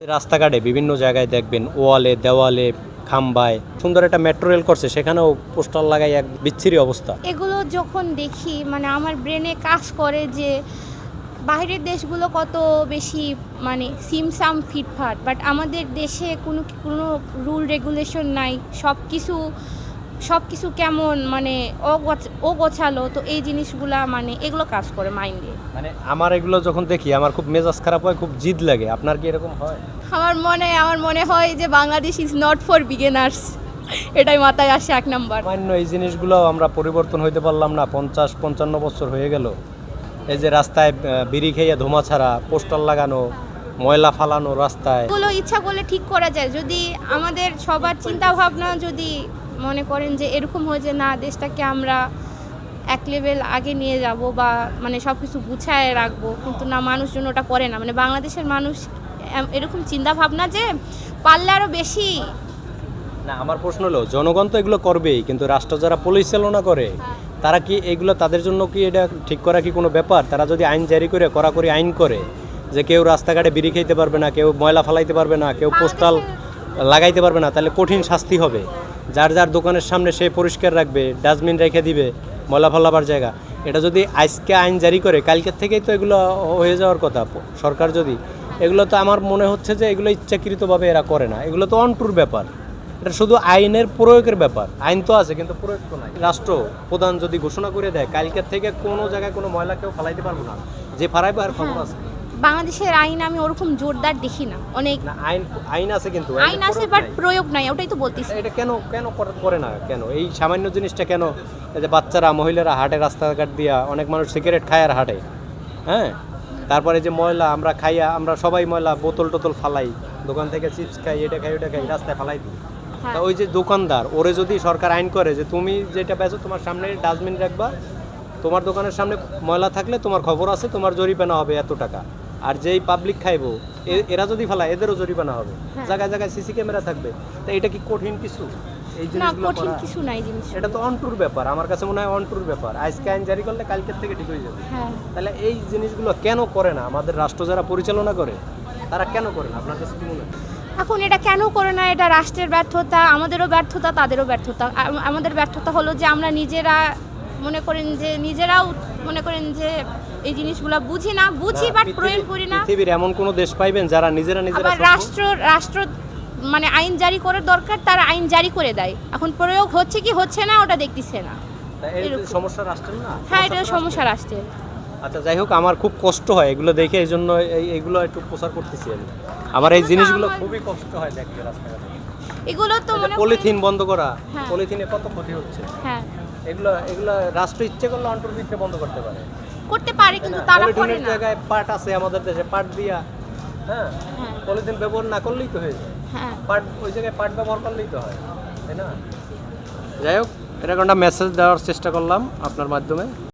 রাস্তাঘাটে বিভিন্ন জায়গায় দেখবেন ওয়ালে, দেওয়ালে, খাম্বায় সুন্দর একটা মেট্রো রেল করছে, সেখানেও পোস্টার লাগাই এক বিচ্ছিরি অবস্থা। এগুলো যখন দেখি মানে আমার ব্রেনে কাজ করে যে বাইরের দেশগুলো কত বেশি মানে সিমসাম ফিটফাট বাট আমাদের দেশে কোনো কোনো রুল রেগুলেশন নাই সব কিছু সব কিছু কেমন মানে অগোছ- অগোছালো তো এই জিনিসগুলা মানে এগুলো কাজ করে মাইন্ডে মানে আমার এগুলো যখন দেখি আমার খুব মেজাজ খারাপ হয় খুব জিদ লাগে। আপনার কি এরকম হয়? আমার মনে আমার মনে হয় যে Bangladesh is not for beginners এটাই মাথায় আসে এক নাম্বার। সামান্য এই জিনিসগুলো আমরা পরিবর্তন হইতে পারলাম না পঞ্চাশ পঞ্চান্ন বছর হয়ে গেল। এই যে রাস্তায় বিড়ি খেয়ে ধোঁয়া ছাড়া পোস্টার লাগানো ময়লা ফালানো রাস্তায়। এগুলো ইচ্ছা করলে ঠিক করা যায়। যদি আমাদের সবার চিন্তা ভাবনা যদি মনে করেন যে এরকম হয় যে না দেশটাকে আমরা এক লেভেল আগে নিয়ে যাব বা মানে সব কিছু গুছায় রাখব কিন্তু না মানুষজন ওটা করে না। মানে বাংলাদেশের মানুষ এরকম চিন্তা ভাবনা যে পারলে আরও বেশি না আমার প্রশ্ন হলো জনগণ তো এগুলো করবেই কিন্তু রাষ্ট্র যারা পরিচালনা করে তারা কি এগুলো তাদের জন্য কি এটা ঠিক করা কি কোনো ব্যাপার? তারা যদি আইন জারি করে কড়াকড়ি আইন করে যে কেউ রাস্তাঘাটে বিড়ি খেতে পারবে না কেউ ময়লা ফালাইতে পারবে না কেউ পোস্টাল লাগাইতে পারবে না তাহলে কঠিন শাস্তি হবে। যার যার দোকানের সামনে সে পরিষ্কার রাখবে, ডাস্টবিন রেখে দিবে, ময়লা ফালাবার জায়গা। এটা যদি আজকে আইন জারি করে, কালকের থেকেই তো এগুলো হয়ে যাওয়ার কথা, সরকার যদি। এগুলো তো আমার মনে হচ্ছে যে এগুলো ইচ্ছাকৃতভাবে এরা করে না। এগুলো তো অন্টুর ব্যাপার। এটা শুধু আইনের প্রয়োগের ব্যাপার। আইন তো আছে, কিন্তু প্রয়োগ তো নাই। রাষ্ট্র প্রধান যদি ঘোষণা করে দেয়, কালকের থেকে কোনো জায়গায় কোনো ময়লা কেউ ফালাইতে পারব না। যে ফারাইবে আর খবর আছে বাংলাদেশের আইন আমি ওরকম জোরদার দেখি না। অনেক না আইন আইন আছে কিন্তু আইন আছে বাট প্রয়োগ নাই ওটাই তো বলতেছি। এটা কেন কেন করে- না কেন? এই সামান্য জিনিসটা কেন? এই যে বাচ্চারা মহিলারা হাটে রাস্তাঘাট দিয়া অনেক মানুষ সিগারেট খায় আর হাটে। হ্যাঁ? তারপরে যে ময়লা আমরা খাইয়া আমরা সবাই ময়লা বোতল টোতল ফালাই দোকান থেকে চিপস খাই এটা খাই ওটা খাই রাস্তায় ফালাই দিই। হ্যাঁ। তা ওই যে দোকানদার ওরে যদি সরকার আইন করে যে তুমি যেটা বেচো তোমার সামনে ডাস্টবিন রাখবা তোমার দোকানের সামনে ময়লা থাকলে তোমার খবর আছে তোমার জরিমানা হবে এত টাকা। আর যেই পাবলিক খাইবো এরা যদি ফালায় এদেরও জরিমানা হবে। হ্যাঁ। জায়গায় জায়গায় সিসি ক্যামেরা থাকবে। তা এটা কি কঠিন কিছু? এই জিনিসগুলো কঠিন কিছু নাই জিনিস। এটা তো অন্টুর ব্যাপার। আমার কাছে মনে হয় অন্টুর ব্যাপার। আজকে আইন জারি করলে কালকের থেকে ঠিক হয়ে যাবে। হ্যাঁ। তাহলে এই জিনিসগুলো কেন করে না? আমাদের রাষ্ট্র যারা পরিচালনা করে তারা কেন করে না? আপনার কাছে কি মনে হয়? এখন এটা কেন করে না? এটা রাষ্ট্রের ব্যর্থতা আমাদেরও ব্যর্থতা তাদেরও ব্যর্থতা। আমাদের ব্যর্থতা হলো যে আমরা নিজেরা মনে করেন যে নিজেরাও মনে করেন যে এই জিনিসগুলো বুঝি না বুঝি বাট প্রয়োগ করি না। পৃথিবীর এমন কোন দেশ পাইবেন যারা নিজেরা নিজেরা রাষ্ট্র রাষ্ট্র মানে আইন জারি করার দরকার তারা আইন জারি করে দেয়। এখন প্রয়োগ হচ্ছে কি হচ্ছে না ওটা দেখতেছে না। সমস্যা রাষ্ট্রের না? হ্যাঁ এটা সমস্যা রাষ্ট্রের? আচ্ছা যাই হোক আমার খুব কষ্ট হয় এগুলো দেখে এই জন্য এই এইগুলো একটু প্রচার করতেছি আমি। আমার এই জিনিসগুলো খুবই কষ্ট হয় দেখতে রাস্তাঘাটে। এগুলো তো মনে পলিথিন বন্ধ করা হ্যাঁ। পলিথিনে কত ক্ষতি হচ্ছে? হ্যাঁ। এগুলো এগুলো রাষ্ট্র ইচ্ছে করলে অন্তর্ভুক্ত বন্ধ করতে পারে। করতে পারে কিন্তু তারা করে না। জায়গায় পাট আছে আমাদের দেশে পাট দিয়া হ্যাঁ? হ্যাঁ। পলিথিন ব্যবহার না করলেই তো হয়ে যায়। হ্যাঁ। পাট ওই জায়গায় পাট ব্যবহার করলেই তো হয় তাই না? যাই হোক এরকম একটা মেসেজ দেওয়ার চেষ্টা করলাম আপনার মাধ্যমে।